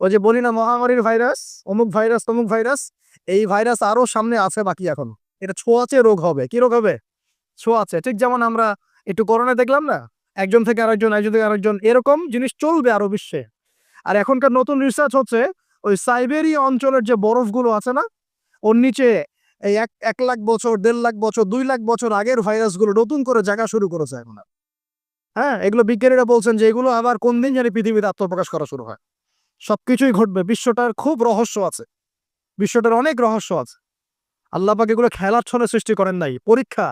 ওই যে বলি না মহামারীর ভাইরাস, অমুক ভাইরাস, তমুক ভাইরাস, এই ভাইরাস আরও সামনে আছে বাকি এখন। এটা ছোঁয়াচে রোগ হবে। কি রোগ হবে? ছোঁয়াচে। ঠিক যেমন আমরা একটু করোনা দেখলাম না? একজন থেকে আরেকজন, একজন থেকে আরেকজন, এরকম জিনিস চলবে আরও বিশ্বে। আর এখনকার নতুন রিসার্চ হচ্ছে, ওই সাইবেরিয়া অঞ্চলের যে বরফগুলো আছে না, ওর নিচে এই এক এক লাখ বছর, দেড় লাখ বছর, দুই লাখ বছর আগের ভাইরাসগুলো নতুন করে জায়গা শুরু করেছে এখন। হ্যাঁ এগুলো বিজ্ঞানীরা বলছেন যে এগুলো আবার কোন দিন জানি পৃথিবীতে আত্মপ্রকাশ করা শুরু হয়। সবকিছুই ঘটবে। বিশ্বটার খুব রহস্য আছে। বিশ্বটার অনেক রহস্য আছে। আল্লাহ পাক এগুলো খেলার ছলে সৃষ্টি করেন নাই। পরীক্ষা।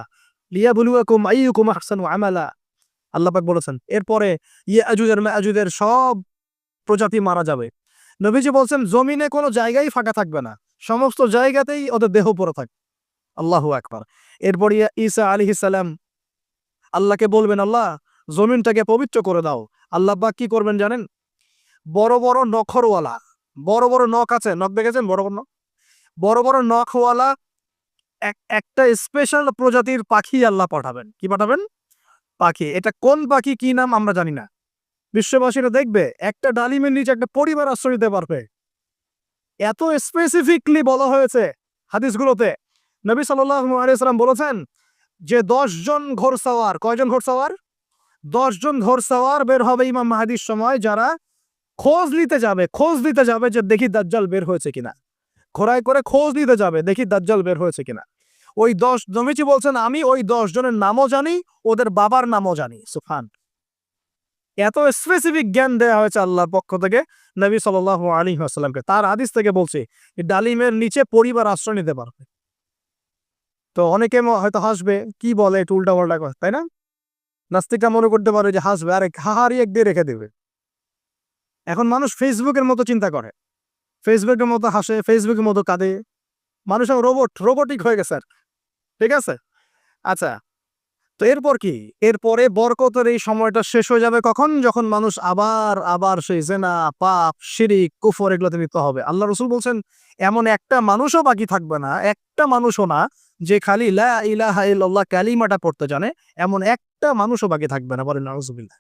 লিয়া বুলুয়াকুম আইয়ুকুম আহসানু আমালা। আল্লাহ পাক বলেছেন, এরপরে ইয়াজুজের মায়াজুজের সব প্রজাতি মারা যাবে। নবীজি বলছেন, জমিনে কোনো জায়গায় ফাঁকা থাকবে না। সমস্ত জায়গাতেই ওদের দেহ পড়ে থাকবে আল্লাহ আকবার। এরপর ইয়া ঈসা আলী সালাম আল্লাহকে বলবেন, আল্লাহ, জমিনটাকে পবিত্র করে দাও। আল্লাহ কি করবেন জানেন? বড় বড় নখরওয়ালা। বড় বড় নখ আছে, নখ দেখেছেন? বড় বড় নখ? বড় বড় নখওয়ালা এক- একটা স্পেশাল প্রজাতির পাখি আল্লাহ পাঠাবেন। কি পাঠাবেন? পাখি। এটা কোন পাখি, কি নাম আমরা জানি না। বিশ্ববাসীরা দেখবে, একটা ডালিমের নিচে একটা পরিবার আশ্রয় দিতে পারবে। এত স্পেসিফিকলি বলা হয়েছে হাদিসগুলোতে। নবী সাল্লাম বলেছেন যে জন ঘোরসাওয়ার কয়জন ঘোরসাওয়ার জন ঘোরসাওয়ার বের হবে ইমাম মাহাদির সময় যারা খোঁজ নিতে যাবে, খোঁজ দিতে যাবে যে দেখি দাজ্জাল বের হয়েছে কিনা। ঘোড়ায় করে খোঁজ নিতে যাবে, দেখি দাজ্জাল বের হয়েছে কিনা। ওই দশ নবীজি বলছেন, আমি ওই দশ জনের নামও জানি, ওদের বাবার নামও জানি। সুফান এত স্পেসিফিক জ্ঞান দেওয়া হয়েছে আল্লাহর পক্ষ থেকে নবী সাল আলী আসসালামকে তার আদিস থেকে বলছে, ডালিমের নিচে পরিবার আশ্রয় নিতে পারবে। তো অনেকে হয়তো হাসবে, কি বলে, একটু উল্টা পাল্টা তাই না? নাস্তিকরা মনে করতে পারে যে হাসবে, আরে হাহারি এক দিয়ে রেখে দেবে। এখন মানুষ ফেসবুকের মতো চিন্তা করে। ফেসবুকের মতো হাসে ফেসবুকের মতো কাঁদে। মানুষ রোবট রোবটিক হয়ে গেছে আর। ঠিক আছে? আচ্ছা তো এরপর কি? এরপরে বরকতের এই সময়টা শেষ হয়ে যাবে কখন? যখন মানুষ আবার আবার সেই জেনা, পাপ, শিরিক, কুফর এগুলোতে লিপ্ত হবে। আল্লাহ রসুল বলছেন, এমন একটা মানুষও বাকি থাকবে না, একটা মানুষও না, যে খালি ইলাহা ইল্লাল্লাহ কালিমাটা পড়তে জানে, এমন একটা মানুষও বাকি থাকবে না। বলেন, নাউজুবিল্লাহ।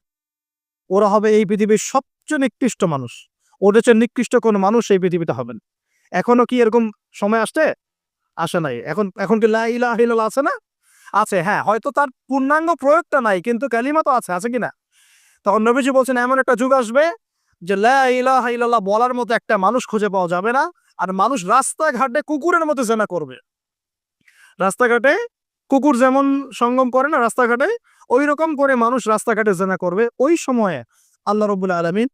ওরা হবে এই পৃথিবীর সবচেয়ে নিকৃষ্ট মানুষ। ওদের চেয়ে নিকৃষ্ট কোনো মানুষ এই পৃথিবীতে হবেন এখনও কি এরকম সময় আসছে? আসে নাই। এখন এখন কি লা ইলাহা ইল্লাল্লাহ আছে না? আছে হ্যাঁ। হয়তো তার পূর্ণাঙ্গ প্রয়োগটা নাই, কিন্তু কালিমা তো আছে আছে কি না? তখন নবীজি বলছেন, এমন একটা যুগ আসবে যে লা ইলাহা ইল্লাল্লাহ বলার মতো একটা মানুষ খুঁজে পাওয়া যাবে না, আর মানুষ রাস্তাঘাটে কুকুরের মতো জেনা করবে। রাস্তাঘাটে কুকুর যেমন সঙ্গম করে না, রাস্তাঘাটে ওই রকম করে মানুষ রাস্তাঘাটে জেনা করবে। ওই সময়ে আল্লাহ রবুল আলমিন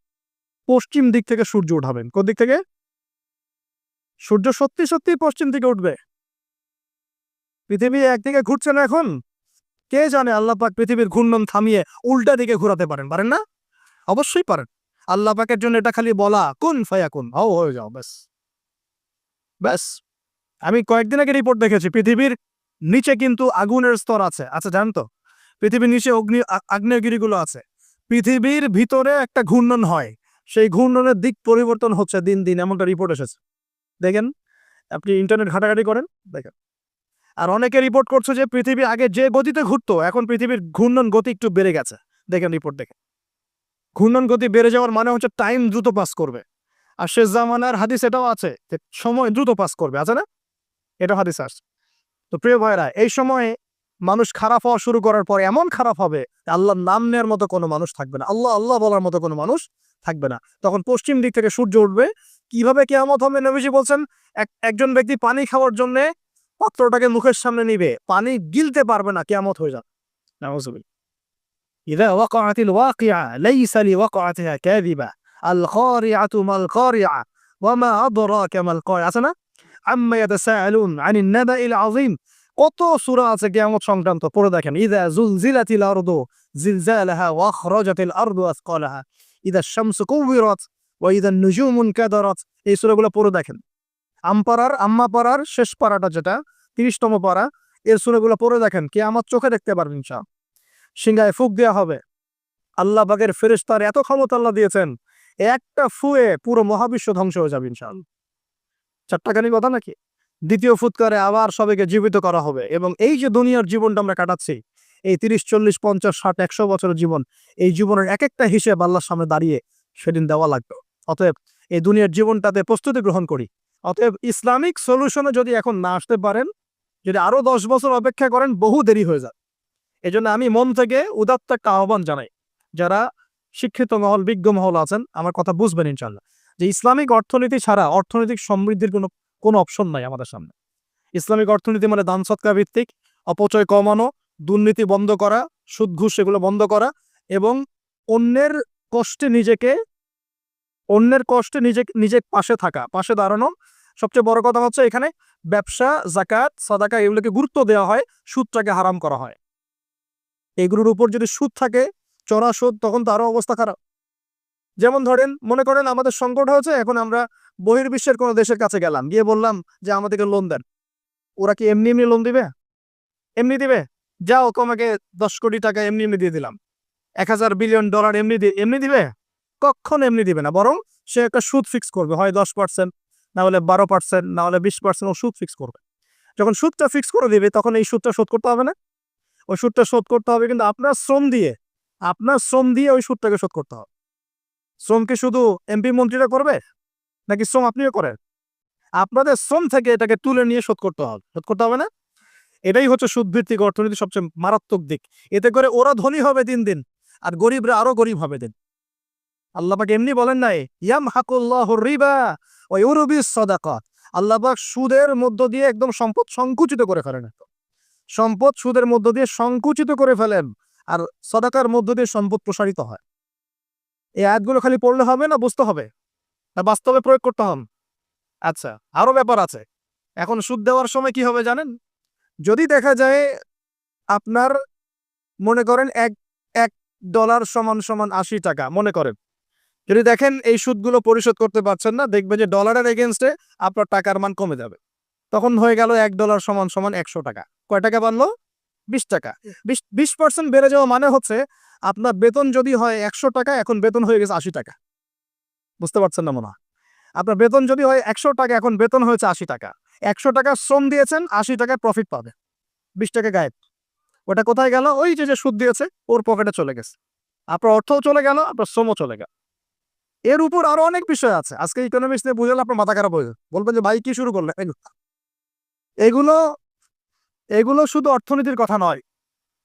পশ্চিম দিক থেকে সূর্য উঠাবেন। কোন দিক থেকে? সূর্য সত্যি সত্যি পশ্চিম দিকে উঠবে। পৃথিবী একদিকে ঘুরছে না এখন। কে জানে আল্লাহ পাক পৃথিবীর ঘূর্ণন থামিয়ে উল্টা দিকে ঘোরাতে পারেন পারেন না? অবশ্যই পারেন। আল্লাহ পাকের জন্য এটা খালি বলা, কোন ফায়া কোন হও, হয়ে যাও, ব্যাস। ব্যাস। আমি কয়েকদিন আগে রিপোর্ট দেখেছি, পৃথিবীর নিচে কিন্তু আগুনের স্তর আছে। আচ্ছা জানেন তো? পৃথিবীর নিচে অগ্নি আগ্নেয়গিরিগুলো আছে। পৃথিবীর ভিতরে একটা ঘূর্ণন হয়। সেই ঘূর্ণনের দিক পরিবর্তন হচ্ছে দিন দিন, এমনটা রিপোর্ট এসেছে। দেখেন, আপনি ইন্টারনেট ঘাটাঘাটি করেন, দেখেন। আর অনেকে রিপোর্ট করছে যে পৃথিবী আগে যে গতিতে ঘুরতো, এখন পৃথিবীর ঘূর্ণন গতি একটু বেড়ে গেছে। দেখেন রিপোর্ট দেখেন। ঘূর্ণন গতি বেড়ে যাওয়ার মানে হচ্ছে টাইম দ্রুত পাস করবে। আর শেষ জামানার হাদিস এটাও আছে যে সময় দ্রুত পাস করবে, আছে না? এটা হাদিস আসছে তো প্রিয় ভাইরা এই সময়ে মানুষ খারাপ হওয়া শুরু করার পর এমন খারাপ হবে যে আল্লাহর নাম নেওয়ার মতো কোনো মানুষ থাকবে না আল্লাহ আল্লাহ বলার মতো কোনো মানুষ থাকবে না তখন পশ্চিম দিক থেকে সূর্য উঠবে কিভাবে কেয়ামত হবে নবীজি বলছেন এক একজন ব্যক্তি পানি খাওয়ার জন্য পাত্রটাকে মুখের সামনে নিবে পানি গিলতে পারবে না কেয়ামত হয়ে যাবে নাউজুবিল্লাহ إذا وقعت الواقعة ليس لوقعتها كاذبة القارعة ما القارعة وما أدراك ما القارعة আছে না عما يتساءلون عن النبأ العظيم কত সূরা আছে কিয়ামত সংক্রান্ত? পড়ে দেখেন, ইদা জুলজিলাতিল আরদু জিলজালাহা ওয়া আখরাজাতিল আরদু আসকালাহা। ইদা শামসু কুবিরাত ওয়া ইদা নুজুমু কাদারাত। এই সূরাগুলো পড়ে দেখেন। আমপাড়ার আম্মা পাড়ার শেষ পাড়াটা যেটা, তিরিশতম পাড়া, এর সূরাগুলো পড়ে দেখেন কে আমার চোখে দেখতে পারবেন ইনশাআল্লাহ। সিংহায় ফুক দেওয়া হবে। আল্লাহ বাগের ফেরেশতার এত ক্ষমতা আল্লাহ দিয়েছেন, একটা ফুয়ে পুরো মহাবিশ্ব ধ্বংস হয়ে যাবে ইনশাআল্লাহ। চারটাখানি কথা নাকি? দ্বিতীয় ফুৎকারে আবার সবাইকে জীবিত করা হবে। এবং এই যে দুনিয়ার জীবনটা আমরা কাটাচ্ছি, এই তিরিশ, চল্লিশ, পঞ্চাশ, ষাট, একশো বছরের জীবন, এই জীবনের এক একটা হিসেব আল্লাহর সামনে দাঁড়িয়ে সেদিন দেওয়া লাগবে। অতএব এই দুনিয়ার জীবনটাতে প্রস্তুতি গ্রহণ করি। অতএব ইসলামিক সলিউশনে যদি এখন না আসতে পারেন, যদি আরও দশ বছর অপেক্ষা করেন, বহু দেরি হয়ে যাবে। এই আমি মন থেকে উদাত্ত একটা আহ্বান জানাই, যারা শিক্ষিত মহল, বিজ্ঞ মহল আছেন, আমার কথা বুঝবেন ইনশাল্লাহ যে ইসলামিক অর্থনীতি ছাড়া অর্থনৈতিক সমৃদ্ধির কোনো কোনো অপশন নাই আমাদের সামনে। ইসলামিক অর্থনীতি মানে দান সৎকার ভিত্তিক, অপচয় কমানো, দুর্নীতি বন্ধ করা, সুদ, ঘুষ এগুলো বন্ধ করা এবং অন্যের কষ্টে নিজেকে, অন্যের কষ্টে নিজে নিজে পাশে থাকা, পাশে দাঁড়ানো। সবচেয়ে বড় কথা হচ্ছে এখানে ব্যবসা জাকাত সাদাকা এগুলোকে গুরুত্ব দেওয়া হয়, সুদটাকে হারাম করা হয়। এগুলোর উপর যদি সুদ থাকে, চড়া সুদ, তখন তো আরও অবস্থা খারাপ। যেমন ধরেন, মনে করেন আমাদের সংকট হয়েছে, এখন আমরা বহির্বিশ্বের কোনো দেশের কাছে গেলাম। গিয়ে বললাম যে, আমাদেরকে লোন দেন। ওরা কি এমনি এমনি লোন দিবে? এমনি দিবে? যাও তোমাকে দশ কোটি টাকা এমনি এমনি দিয়ে দিলাম। এক হাজার বিলিয়ন ডলার এমনি দিয়ে এমনি দিবে? কখন এমনি দিবে না, বরং সে একটা সুদ ফিক্স করবে। হয় দশ পার্সেন্ট না হলে বারো পার্সেন্ট না হলে বিশ পার্সেন্ট ও সুদ ফিক্স করবে। যখন সুদটা ফিক্স করে দিবে, তখন এই সুদটা শোধ করতে হবে না? ওই সুদটা শোধ করতে হবে কিন্তু আপনার শ্রম দিয়ে, আপনার শ্রম দিয়ে ওই সুদটাকে শোধ করতে হবে। শ্রম কি শুধু এমপি মন্ত্রীরা করবে? নাকি শ্রম আপনিও করেন? আপনাদের শ্রম থেকে এটাকে তুলে নিয়ে শোধ করতে হবে। শোধ করতে হবে না? এটাই হচ্ছে সুদভিত্তিক অর্থনীতি সবচেয়ে মারাত্মক দিক। এতে করে ওরা ধনী হবে দিন দিন, আর গরিবরা আরও গরিব হবে দিন। আল্লাপাক এমনি বলেন নাই ইয়াম হাকুল্লাহ রিবা ও ইউরুবি সদাকত। আল্লাপাক সুদের মধ্য দিয়ে একদম সম্পদ সংকুচিত করে ফেলেন। সম্পদ সুদের মধ্য দিয়ে সংকুচিত করে ফেলেন, আর সদাকার মধ্য দিয়ে সম্পদ প্রসারিত হয়। এই আয়াতগুলো খালি পড়লে হবে না বুঝতে হবে? না বাস্তবে প্রয়োগ করতে হবে? আচ্ছা আরও ব্যাপার আছে। এখন সুদ দেওয়ার সময় কি হবে জানেন? যদি দেখা যায় আপনার মনে করেন এক এক ডলার সমান সমান আশি টাকা, মনে করেন। যদি দেখেন এই সুদগুলো পরিশোধ করতে পারছেন না দেখবে যে ডলারের এগেনস্টে আপনার টাকার মান কমে যাবে। তখন হয়ে গেল এক ডলার সমান সমান একশো টাকা। কয় টাকা বাড়লো? বিশ টাকা। বিশ বিশ পার্সেন্ট বেড়ে যাওয়া মানে হচ্ছে আপনার বেতন যদি হয় একশো টাকা এখন বেতন হয়ে গেছে আশি টাকা। বুঝতে পারছেন না মনে হয়? আপনার বেতন যদি হয় একশো টাকা এখন বেতন হয়েছে আশি টাকা। একশো টাকা শ্রম দিয়েছেন আশি টাকায় প্রফিট পাবে বিশ টাকা গায়েব। ওটা কোথায় গেল? ওই যে যে সুদ দিয়েছে ওর পকেটে চলে গেছে। আপনার অর্থও চলে গেল আপনার শ্রমও চলে গেল। এর উপর আরও অনেক বিষয় আছে। আজকে ইকোনমিক্স নিয়ে বুঝলে আপনার মাথা খারাপ হয়ে যাবে। বলবেন যে ভাই কি শুরু করলেন? এগুলো এগুলো শুধু অর্থনীতির কথা নয়,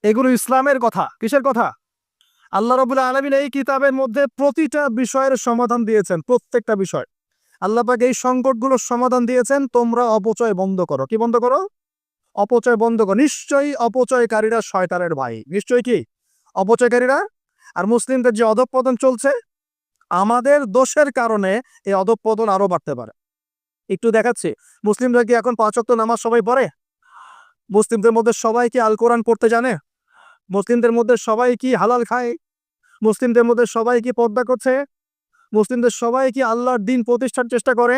এগুলো ইসলামের কথা। কিসের কথা? আল্লাহ রবুল্লাহ আলমিন এই কিতাবের মধ্যে প্রতিটা বিষয়ের সমাধান দিয়েছেন, প্রত্যেকটা বিষয়। আল্লাহ পাক এই সংকটগুলোর সমাধান দিয়েছেন, তোমরা অপচয় বন্ধ করো। কি বন্ধ করো? অপচয় বন্ধ করো। নিশ্চয়ই অপচয়কারীরা শয়তানের ভাই। নিশ্চয়ই কি? অপচয়কারীরা? আর মুসলিমদের যে অধঃপতন চলছে, আমাদের দোষের কারণে এই অধঃপতন আরও বাড়তে পারে। একটু দেখাচ্ছি। মুসলিমরা কি এখন পাঁচ ওয়াক্ত নামাজ সবাই পড়ে? মুসলিমদের মধ্যে সবাই কি আল কোরআন পড়তে জানে? মুসলিমদের মধ্যে সবাই কি হালাল খায়? মুসলিমদের মধ্যে সবাই কি পর্দা করছে? মুসলিমদের সবাই কি আল্লাহর দিন প্রতিষ্ঠার চেষ্টা করে?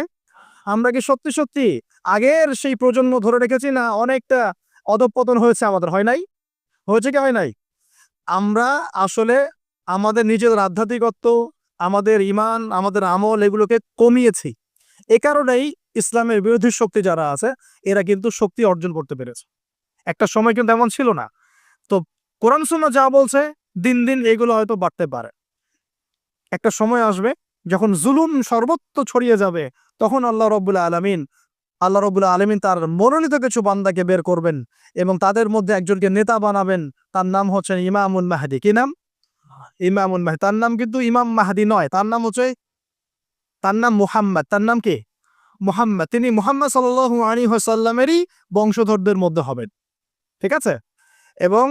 আমরা কি সত্যি সত্যি আগের সেই প্রজন্ম ধরে রেখেছি না অনেকটা অধঃপতন হয়েছে আমাদের, হয় নাই? হয়েছে কি, হয় নাই? আমরা আসলে আমাদের নিজেদের আধ্যাত্মিকত্ব, আমাদের ইমান, আমাদের আমল এগুলোকে কমিয়েছি। এ কারণেই ইসলামের বিরোধী শক্তি যারা আছে, এরা কিন্তু শক্তি অর্জন করতে পেরেছে। একটা সময় কিন্তু এমন ছিল না। তো কোরআন সুন্নাহ যা বলছে, দিন দিন এগুলো হয়তো বাড়তে পারে। একটা সময় আসবে যখন জুলুম সর্বত্র ছড়িয়ে যাবে, তখন আল্লাহ রবুল্লা আলমিন, আল্লাহ রব্বুল্লাহ আলমিন তার মনোনীত কিছু বান্দাকে বের করবেন এবং তাদের মধ্যে একজনকে নেতা বানাবেন। তার নাম হচ্ছে ইমামুল মাহাদি। কি নাম? ইমামুল মাহাদি। তার নাম কিন্তু ইমাম মাহাদি নয়। তার নাম হচ্ছে, তার নাম মুহাম্মদ। তার নাম কি? মুহাম্মদ। তিনি মুহাম্মদ সাল আলী সাল্লামেরই বংশধরদের মধ্যে হবেন। ঠিক আছে? এবং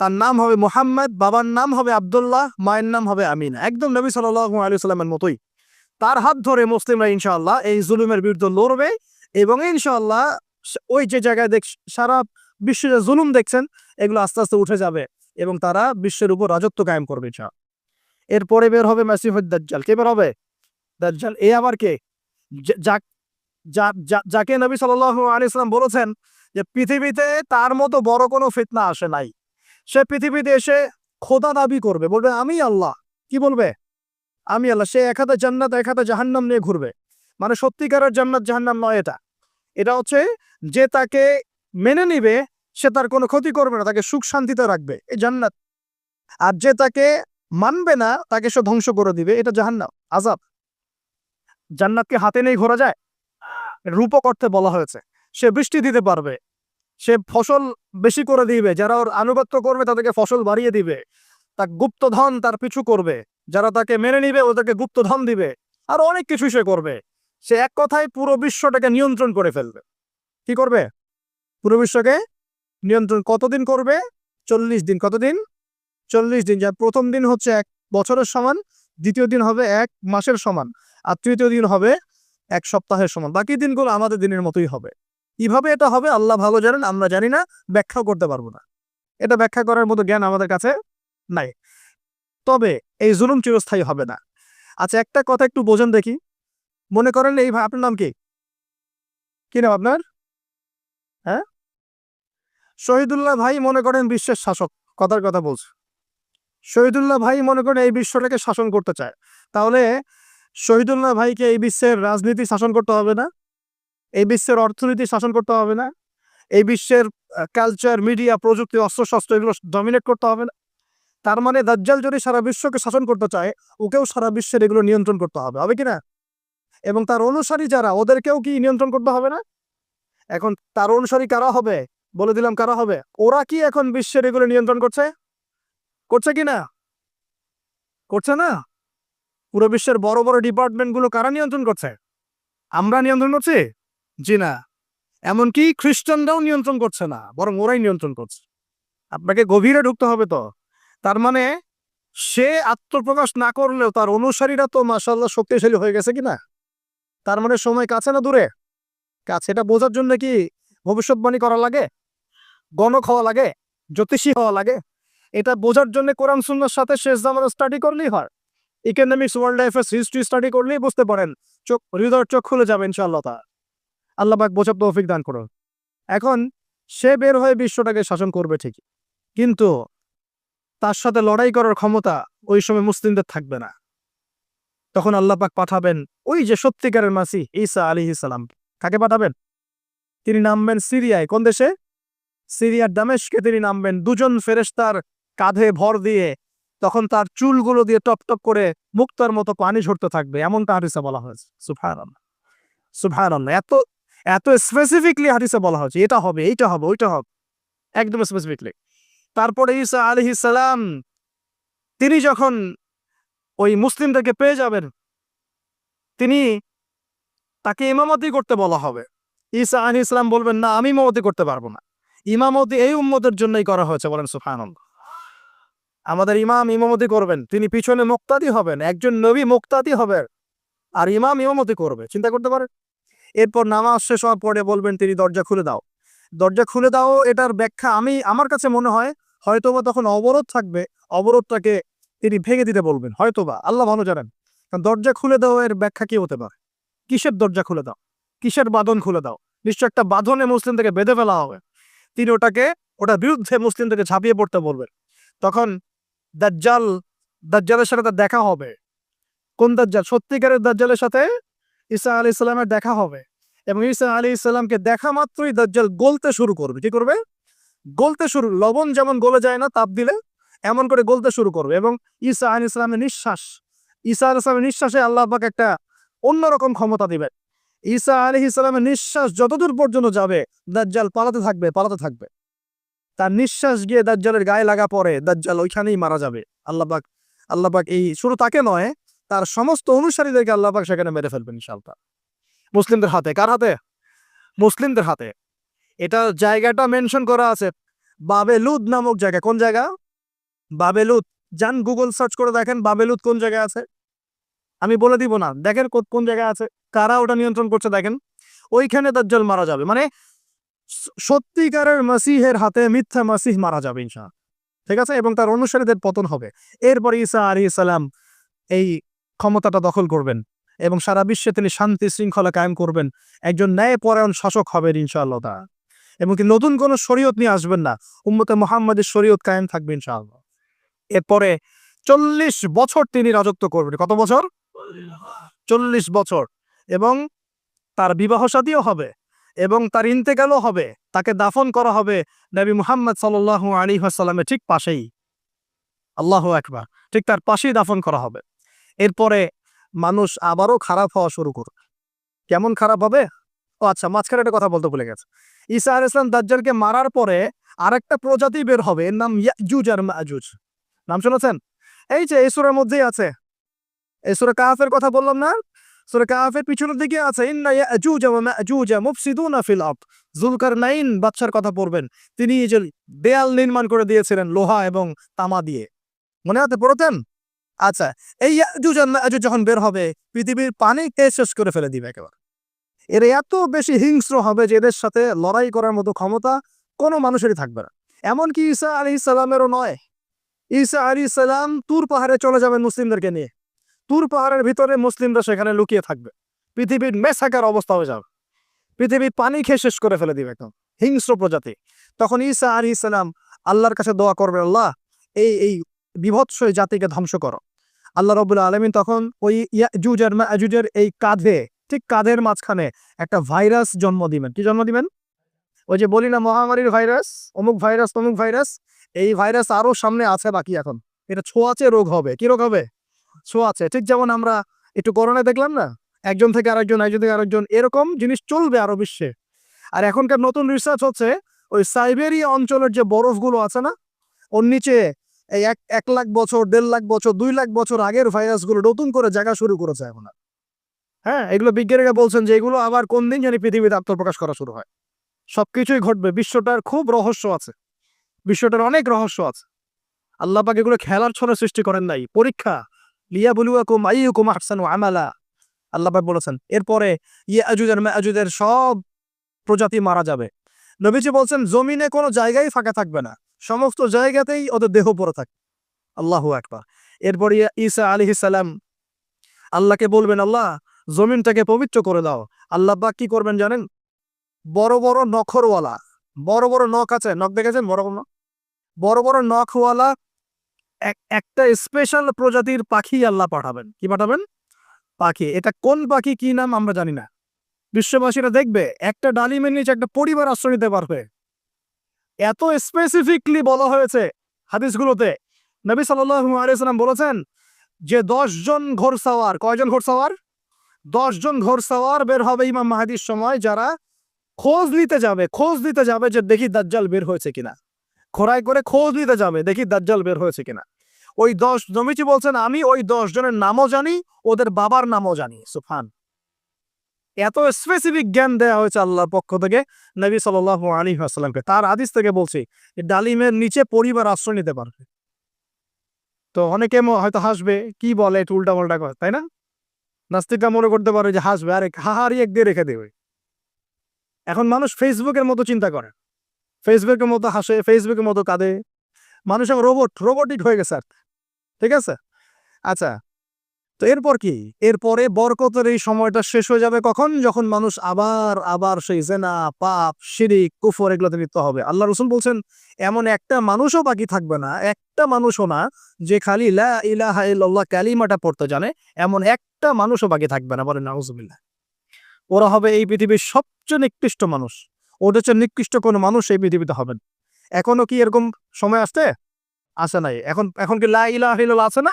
তার নাম হবে মোহাম্মদ, বাবার নাম হবে আবদুল্লাহ, মায়ের নাম হবে আমিনা। একদম নবী সাল আলী সাল্লামের মতোই। তার হাত ধরে মুসলিমরা ইনশাআল্লাহ এই জুলুমের বিরুদ্ধে লড়বে এবং ইনশাআল্লাহ ওই যে জায়গায় দেখ সারা বিশ্বে যে জুলুম দেখছেন, এগুলো আস্তে আস্তে উঠে যাবে এবং তারা বিশ্বের উপর রাজত্ব কায়েম করবে ইনশা। এরপরে বের হবে মাসিফুদ দাজ্জাল কে বের হবে? দাজ্জাল। এ আবার কে? যাকে নবী সাল্লাল্লাহু আলাইহি সাল্লাম বলেছেন যে পৃথিবীতে তার মতো বড় কোনো ফিতনা আসে নাই। সে পৃথিবীতে এসে খোদা দাবি করবে, বলবে, আমি আল্লাহ। কি বলবে? আমি আল্লাহ। সে এক হাতে জান্নাত, এক হাতে জাহান্নাম নিয়ে ঘুরবে। মানে সত্যিকারের জান্নাত জাহান্নাম নয় এটা। এটা হচ্ছে যে তাকে মেনে নিবে, সে তার কোনো ক্ষতি করবে না, তাকে সুখ শান্তিতে রাখবে। এই জান্নাত। আর যে তাকে মানবে না, তাকে সে ধ্বংস করে দিবে। এটা জাহান্নাম আজাব জান্নাতকে হাতে নেই ঘোরা যায়? রূপক অর্থে বলা হয়েছে। সে বৃষ্টি দিতে পারবে। সে ফসল বেশি করে দিবে, যারা ওর আনুগত্য করবে তাদেরকে ফসল বাড়িয়ে দিবে। তার গুপ্তধন তার পিছু করবে, যারা তাকে মেনে নিবে ওদেরকে গুপ্তধন দিবে, আর অনেক কিছু সে করবে। সে এক কথায় পুরো বিশ্বটাকে নিয়ন্ত্রণ করে ফেলবে। কি করবে? পুরো বিশ্বকে নিয়ন্ত্রণ কতদিন করবে? চল্লিশ দিন। কতদিন? চল্লিশ দিন। যার প্রথম দিন হচ্ছে এক বছরের সমান, দ্বিতীয় দিন হবে এক মাসের সমান, আর তৃতীয় দিন হবে এক সপ্তাহের সমান। বাকি দিনগুলো আমাদের দিনের মতোই হবে। কীভাবে এটা হবে আল্লাহ ভালো জানেন, আমরা জানি না, ব্যাখ্যাও করতে পারব না। এটা ব্যাখ্যা করার মতো জ্ঞান আমাদের কাছে নাই। তবে এই জুলুম চিরস্থায়ী হবে না। আচ্ছা একটা কথা একটু বোঝেন দেখি। মনে করেন এই আপনার নাম কি? কি নাম আপনার? হ্যাঁ? শহীদুল্লাহ ভাই মনে করেন বিশ্বের শাসক, কথার কথা বলছে। শহীদুল্লাহ ভাই মনে করেন এই বিশ্বটাকে শাসন করতে চায়। তাহলে শহীদুল্লাহ ভাইকে এই বিশ্বের রাজনীতি শাসন করতে হবে না? এই বিশ্বের অর্থনীতি শাসন করতে হবে না। এই বিশ্বের কালচার মিডিয়া প্রযুক্তি অস্ত্রশস্ত্র এগুলো ডমিনেট করতে হবে না। তার মানে দাজ্জাল যদি সারা বিশ্বকে শাসন করতে চায়, ওকেও সারা বিশ্বের এগুলো নিয়ন্ত্রণ করতে হবে হবে কি না? এবং তার অনুসারী যারা, ওদেরকেও কি নিয়ন্ত্রণ করতে হবে না? এখন তার অনুসারী কারা হবে? বলে দিলাম কারা হবে। ওরা কি এখন বিশ্বের এগুলো নিয়ন্ত্রণ করছে? করছে কি না? করছে না? পুরো বিশ্বের বড় বড় ডিপার্টমেন্টগুলো কারা নিয়ন্ত্রণ করছে? আমরা নিয়ন্ত্রণ করছি? জি না। এমনকি খ্রিস্টানরাও নিয়ন্ত্রণ করছে না, বরং ওরাই নিয়ন্ত্রণ করছে। আপনাকে গভীরে ঢুকতে হবে তো। তার মানে সে আত্মপ্রকাশ না করলেও তার অনুসারীরা তো মাসাল্লাহ শক্তিশালী হয়ে গেছে কিনা? তার মানে সময় কাছে না দূরে? কাছে এটা বোঝার জন্য কি ভবিষ্যৎবাণী করা লাগে? গণক হওয়া লাগে? জ্যোতিষী হওয়া লাগে? এটা বোঝার জন্য কোরআন সুন্নার সাথে শেষ জামানা স্টাডি করলেই হয়। Economics world affairs history study করলেই বুঝতে পারেন। চোখ, হৃদয়ের চোখ খুলে যাবে ইনশাআল্লাহ তা আল্লাহ পাক বোঝার তৌফিক দান করুন এখন সে বের হয়ে বিশ্বটাকে শাসন করবে ঠিকই। কিন্তু তার সাথে লড়াই করার ক্ষমতা ওই সময় মুসলিমদের থাকবে না। তখন আল্লাহ পাক পাঠাবেন ওই যে সত্যিকারের মাসি ঈসা আলী ইসালাম কাকে পাঠাবেন? তিনি নামবেন সিরিয়ায়। কোন দেশে? সিরিয়ার দামেশকে তিনি নামবেন। দুজন ফেরেশতার কাঁধে ভর দিয়ে তখন তার চুলগুলো দিয়ে টপ টপ করে মুক্তার মতো পানি ঝরতে থাকবে। এমনটা হাদিসে বলা হয়েছে। সুফান সুফান এত এত স্পেসিফিকলি হাদিসে বলা হয়েছে, এটা হবে, এইটা হবে, ওইটা হবে, একদম স্পেসিফিকলি তারপরে ঈসা আলী সালাম, তিনি যখন ওই মুসলিমদেরকে পেয়ে যাবেন, তিনি তাকে ইমামতি করতে বলা হবে। ঈসা আলী ইসলাম বলবেন, না, আমি ইমামতি করতে পারব না। ইমামতি এই উম্মতের জন্যই করা হয়েছে, বলেন সুফান আমাদের ইমাম ইমামতি করবেন, তিনি পিছনে মুক্তাদি হবেন, একজন নবী মুক্তাদি হবেন, আর ইমাম ইমামতি করবে, চিন্তা করতে পারেন? এরপর নামাজ শেষ হওয়ার পরে বলবেন, তিনি দরজা খুলে দাও। দরজা খুলে দাও, এটার ব্যাখ্যা আমি, আমার কাছে মনে হয় হয়তোবা তখন অবরোধ থাকবে, অবরোধটাকে তিনি ভেঙে দিতে বলবেন, হয়তোবা, আল্লাহ ভালো জানেন। কারণ দরজা খুলে দাও এর ব্যাখ্যা কি হতে পারে? কিসের দরজা খুলে দাও? কিসের বাঁধন খুলে দাও? নিশ্চয় একটা বাঁধনে মুসলিম থেকে বেঁধে ফেলা হবে। তিনি ওটাকে, ওটার বিরুদ্ধে মুসলিম থেকে ঝাঁপিয়ে পড়তে বলবেন। তখন দাজ্জাল, দাজ্জালের সাথে দেখা হবে। কোন দাজ্জাল? সত্যিকারের দাজ্জালের সাথে ঈসা আলী ইসলামের দেখা হবে। এবং ঈসা আলী ইসলামকে দেখা মাত্রই দাজ্জাল গলতে শুরু করবে। কি করবে? গলতে শুরু, লবণ যেমন গলে যায় না তাপ দিলে, এমন করে গলতে শুরু করবে। এবং ঈসা আলী ইসলামের নিঃশ্বাস, ঈসা আলী ইসলামের নিঃশ্বাসে আল্লাহ পাক একটা অন্যরকম ক্ষমতা দিবেন। ঈসা আলী ইসলামের নিঃশ্বাস যতদূর পর্যন্ত যাবে, দাজ্জাল পালাতে থাকবে পালাতে থাকবে। তার নিঃশ্বাস গিয়ে দাজ্জালের গায়ে লাগা পরে দাজ্জাল ওইখানেই মারা যাবে। আল্লাহবাক আল্লাহবাক এই শুরু তাকে নয় তার সমস্ত অনুসারীদেরকে আল্লাহবাক সেখানে মেরে ফেলবেন ইনশাল্লাহ মুসলিমদের হাতে, কার হাতে? মুসলিমদের হাতে। এটা জায়গাটা মেনশন করা আছে। বাবেলুদ নামক জায়গা। কোন জায়গা? বাবেলুদ। যান গুগল সার্চ করে দেখেন বাবেলুদ কোন জায়গায় আছে। আমি বলে দিব না। দেখেন কোন জায়গায় আছে। কারা ওটা নিয়ন্ত্রণ করছে দেখেন। ওইখানে দাজ্জাল মারা যাবে। মানে সত্যিকারের মাসিহের হাতে মিথ্যা মাসিহ মারা যাবে ইনশা ঠিক আছে? এবং তার অনুসারীদের পতন হবে। এরপর ঈসা আলী সালাম এই ক্ষমতাটা দখল করবেন এবং সারা বিশ্বে তিনি শান্তি শৃঙ্খলা কায়েম করবেন। একজন ন্যায়পরায়ণ শাসক হবেন ইনশাআল্লাহ তা এবং কি নতুন কোন শরীয়ত নিয়ে আসবেন না। উম্মতে মোহাম্মদের শরীয়ত কায়েম থাকবে ইনশাআল্লাহ। এরপরে চল্লিশ বছর তিনি রাজত্ব করবেন। কত বছর? চল্লিশ বছর। এবং তার বিবাহ সাদীও হবে এবং তার ইন্তেকালও হবে। তাকে দাফন করা হবে নবী মুহাম্মদ সাল আলী আসাল্লামের ঠিক পাশেই। আল্লাহ একবার ঠিক তার পাশেই দাফন করা হবে। এরপরে মানুষ আবারও খারাপ হওয়া শুরু করবে কেমন খারাপ হবে? ও আচ্ছা মাঝখানে একটা কথা বলতে ভুলে গেছে। ঈসা আল ইসলাম দাজ্জালকে মারার পরে আরেকটা প্রজাতি বের হবে, এর নাম ইয়াজুজ আর মাজুজ। নাম শুনেছেন? এই যে, এই সুরের মধ্যেই আছে। এই সুরে কাহাফের কথা বললাম না? সুরে কাহাফের পিছনের দিকে আছে, ইন্না ইয়াজুজ ওয়া মাজুজ মুফসিদুনা ফিল আরদ। জুলকারনাইন বাদশার কথা পড়বেন। তিনি যে দেয়াল নির্মাণ করে দিয়েছিলেন, লোহা এবং তামা দিয়ে। মনে আছে পড়তেন আচ্ছা এই আর যখন বের হবে, পৃথিবীর পানি খেয়ে শেষ করে ফেলে দিবে একেবারে। এরা এত বেশি হিংস্র হবে যে এদের সাথে লড়াই করার মতো ক্ষমতা কোনো মানুষেরই থাকবে না। এমনকি ঈসা আলী সালামেরও নয়। ঈসা আলী সালাম তুর পাহাড়ে চলে যাবেন মুসলিমদেরকে নিয়ে। তুর পাহাড়ের ভিতরে মুসলিমরা সেখানে লুকিয়ে থাকবে। পৃথিবীর মেসাকার অবস্থা হয়ে যাবে। পৃথিবীর পানি খেয়ে শেষ করে ফেলে দিবে একদম। হিংস্র প্রজাতি। তখন ঈসা আলী সালাম আল্লাহর কাছে দোয়া করবে আল্লাহ, এই এই বিভৎস জাতিকে ধ্বংস করো। আল্লাহ রবুল্লা আলমিন তখন ওই ইয়াজুজ আর মাজুজের এই কাঁধে, ঠিক কাঁধের মাঝখানে একটা ভাইরাস জন্ম দিবেন। কি জন্ম দিবেন? ওই যে বলি না, মহামারীর ভাইরাস, অমুক ভাইরাস, তমুক ভাইরাস, এই ভাইরাস আরও সামনে আছে বাকি এখন। এটা ছোঁয়াচে রোগ হবে। কি রোগ হবে? ছোঁয়াচে। ঠিক যেমন আমরা একটু করোনা দেখলাম না? একজন থেকে আরেকজন, একজন থেকে আরেকজন, এরকম জিনিস চলবে আরও বিশ্বে। আর এখনকার নতুন রিসার্চ হচ্ছে, ওই সাইবেরিয়া অঞ্চলের যে বরফগুলো আছে না, ওর নিচে এই এক এক লাখ বছর, দেড় লাখ বছর, দুই লাখ বছর আগের ভাইরাসগুলো নতুন করে জায়গা শুরু করেছে এখন। হ্যাঁ এগুলো বিজ্ঞানীরা বলছেন যে এগুলো আবার কোন দিন জানি পৃথিবীতে আত্মপ্রকাশ করা শুরু হয়। সবকিছুই ঘটবে, বিশ্বটার খুব রহস্য আছে। বিশ্বটার অনেক রহস্য আছে। আল্লাহ পাক এগুলো খেলার ছলে সৃষ্টি করেন নাই। পরীক্ষা লিয়া বলুয়াকুম আইয়ুকুম আহসানু আমালা। আল্লাহ পাক বলেছেন, এরপরে ইয়ে আজুদের আজুদের সব প্রজাতি মারা যাবে। নবীজি বলছেন, জমিনে কোনো জায়গায় ফাঁকা থাকবে না। সমস্ত জায়গাতেই ওদের দেহ পড়ে থাকবে আল্লাহু একবার এরপর ঈসা আলাইহিস সালাম আল্লাহকে বলবেন, আল্লাহ, জমিনটাকে পবিত্র করে দাও। আল্লাহ পাক কি করবেন জানেন? বড় বড় নখরওয়ালা, বড় বড় নখ আছে, নখ দেখেছেন? বড় বড়? বড় বড় নখওয়ালা এক- একটা স্পেশাল প্রজাতির পাখি আল্লাহ পাঠাবেন। কি পাঠাবেন? পাখি। এটা কোন পাখি, কি নাম আমরা জানি না। বিশ্ববাসীরা দেখবে, একটা ডালিমের নিচে একটা পরিবার আশ্রয় নিতে পারবে। এত স্পেসিফিকলি বলা হয়েছে হাদিসগুলোতে। নবী সাল্লাম বলেছেন যে দশ জন ঘোড়সাওয়ার কয়জন ঘোড়সাওয়ার দশ জন ঘোড়সাওয়ার বের হবে ইমাম মাহাদির সময় যারা খোঁজ নিতে যাবে, খোঁজ নিতে যাবে যে দেখি দাজ্জাল বের হয়েছে কিনা। খোরাই করে খোঁজ নিতে যাবে, দেখি দাজ্জাল বের হয়েছে কিনা। ওই দশ জমিচি বলছেন, আমি ওই দশ জনের নামও জানি, ওদের বাবার নামও জানি। সুফান এত স্পেসিফিক জ্ঞান দেওয়া হয়েছে আল্লাহর পক্ষ থেকে নবী সাল আলী আসসালামকে তার আদিস থেকে বলছি ডালিমের নিচে পরিবার আশ্রয় নিতে পারবে। তো অনেকে হয়তো হাসবে, কি বলে একটু উল্টা পাল্টা তাই না? নাস্তিকরা মনে করতে পারে যে হাসবে, আরে হাহারি এক দিয়ে রেখে দেবে। এখন মানুষ ফেসবুকের মতো চিন্তা করে। ফেসবুকের মতো হাসে ফেসবুকের মতো কাঁদে। মানুষ এখন রোবট রোবটিক হয়ে গেছে আর। ঠিক আছে? আচ্ছা তো এরপর কি? এরপরে বরকতের এই সময়টা শেষ হয়ে যাবে কখন? যখন মানুষ আবার আবার সেই জেনা, পাপ, শিরিক, কুফর এগুলোতে লিপ্ত হবে। আল্লাহ রসুল বলছেন, এমন একটা মানুষও বাকি থাকবে না, একটা মানুষও না যে খালি লা ইলাহা কালিমাটা পড়তে জানে, এমন একটা মানুষও বাকি থাকবে না। বলেন নাউজুবিল্লাহ ওরা হবে এই পৃথিবীর সবচেয়ে নিকৃষ্ট মানুষ। ওদের চেয়ে নিকৃষ্ট কোনো মানুষ এই পৃথিবীতে হবে না। এখনও কি এরকম সময় আসতে আসে নাই। এখন এখন কি লা আছে না?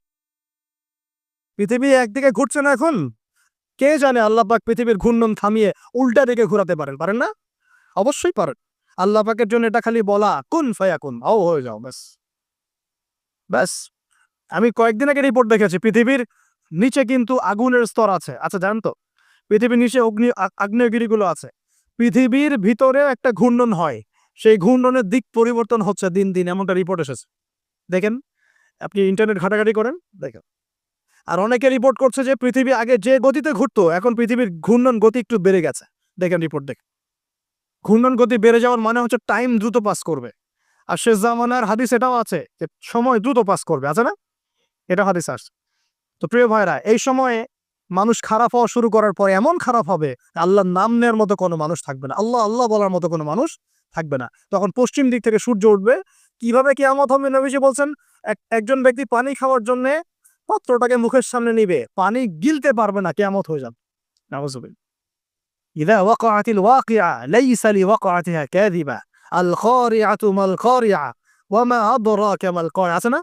পৃথিবী একদিকে ঘুরছে না এখন? কে জানে আল্লাহ পাক পৃথিবীর ঘূর্ণন থামিয়ে উল্টা দিকে ঘোরাতে পারেন পারেন না? অবশ্যই পারেন। আল্লাহ পাকের জন্য এটা খালি বলা, কোন ফায়া কোন আও হয়ে যাও, ব্যাস। ব্যাস। আমি কয়েকদিন আগে রিপোর্ট দেখেছি, পৃথিবীর নিচে কিন্তু আগুনের স্তর আছে। আচ্ছা জানেন তো, পৃথিবীর নিচে অগ্নি আগ্নেয়গিরিগুলো আছে। পৃথিবীর ভিতরে একটা ঘূর্ণন হয়। সেই ঘূর্ণনের দিক পরিবর্তন হচ্ছে দিন দিন, এমনটা রিপোর্ট এসেছে। দেখেন, আপনি ইন্টারনেট ঘাটাঘাটি করেন, দেখেন। আর অনেকে রিপোর্ট করছে যে পৃথিবী আগে যে গতিতে ঘুরতো, এখন পৃথিবীর ঘূর্ণন গতি একটু বেড়ে গেছে। দেখেন রিপোর্ট দেখেন। ঘূর্ণন গতি বেড়ে যাওয়ার মানে হচ্ছে টাইম দ্রুত পাস করবে। আর শেষ জামানার হাদিস এটাও আছে যে সময় দ্রুত পাস করবে, আছে না? এটা হাদিস আসছে তো প্রিয় ভাইরা, এই সময়ে মানুষ খারাপ হওয়া শুরু করার পর এমন খারাপ হবে, আল্লাহর নাম নেওয়ার মতো কোনো মানুষ থাকবে না। আল্লাহ আল্লাহ বলার মতো কোনো মানুষ থাকবে না। তখন পশ্চিম দিক থেকে সূর্য উঠবে। কীভাবে কেয়ামত হবে নবীজি বলছেন, এক- একজন ব্যক্তি পানি খাওয়ার জন্য পাত্রটাকে মুখের সামনে নিবে পানি গিলতে পারবে না কেয়ামত হয়ে যাবে নাউজুবিল্লাহ إذا وقعت الواقعة ليس لوقعتها كاذبة القارعة ما القارعة وما أدراك ما القارعة আছে না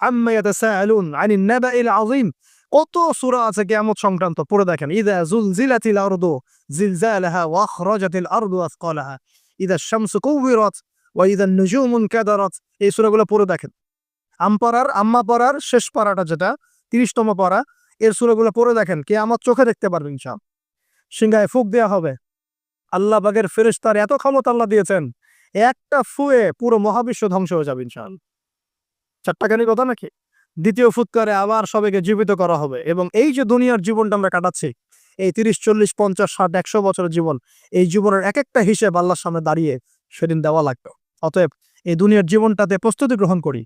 عما يتساءلون عن النبأ العظيم কত সূরা আছে কিয়ামত সংক্রান্ত পড়ে দেখেন ইদা জুলজিলাতিল আরদু জিলজালাহা ওয়া আখরাজাতিল আরদু আসকালাহা ইদা শামসু কুওয়িরাত ওয়া ইদা নুজুমু ইনকাদারাত এই সূরাগুলো পড়ে দেখেন আমপাড়ার আম্মা পাড়ার, শেষ পাড়াটা যেটা 30তম পাড়া, এর সূরাগুলো পড়ে দেখেন, কে আমার চোখে দেখতে পারবেন ইনশাআল্লাহ। সিংহায় ফুক দেয়া হবে। আল্লাহ বাগের ফেরেশতার এত ক্ষমতা আল্লাহ দিয়েছেন, একটা ফুয়ে পুরো মহাবিশ্ব ধ্বংস হয়ে যাবে ইনশাআল্লাহ। চারটাখানি কথা নাকি? দ্বিতীয় ফুৎকারে আবার সবাইকে জীবিত করা হবে এবং এই যে দুনিয়ার জীবনটা আমরা কাটাচ্ছি, এই তিরিশ, চল্লিশ, পঞ্চাশ, ষাট, একশো বছরের জীবন, এই জীবনের এক একটা হিসেব আল্লাহর সামনে দাঁড়িয়ে সেদিন দেওয়া লাগবে। অতএব এই দুনিয়ার জীবনটাতে প্রস্তুতি গ্রহণ করি।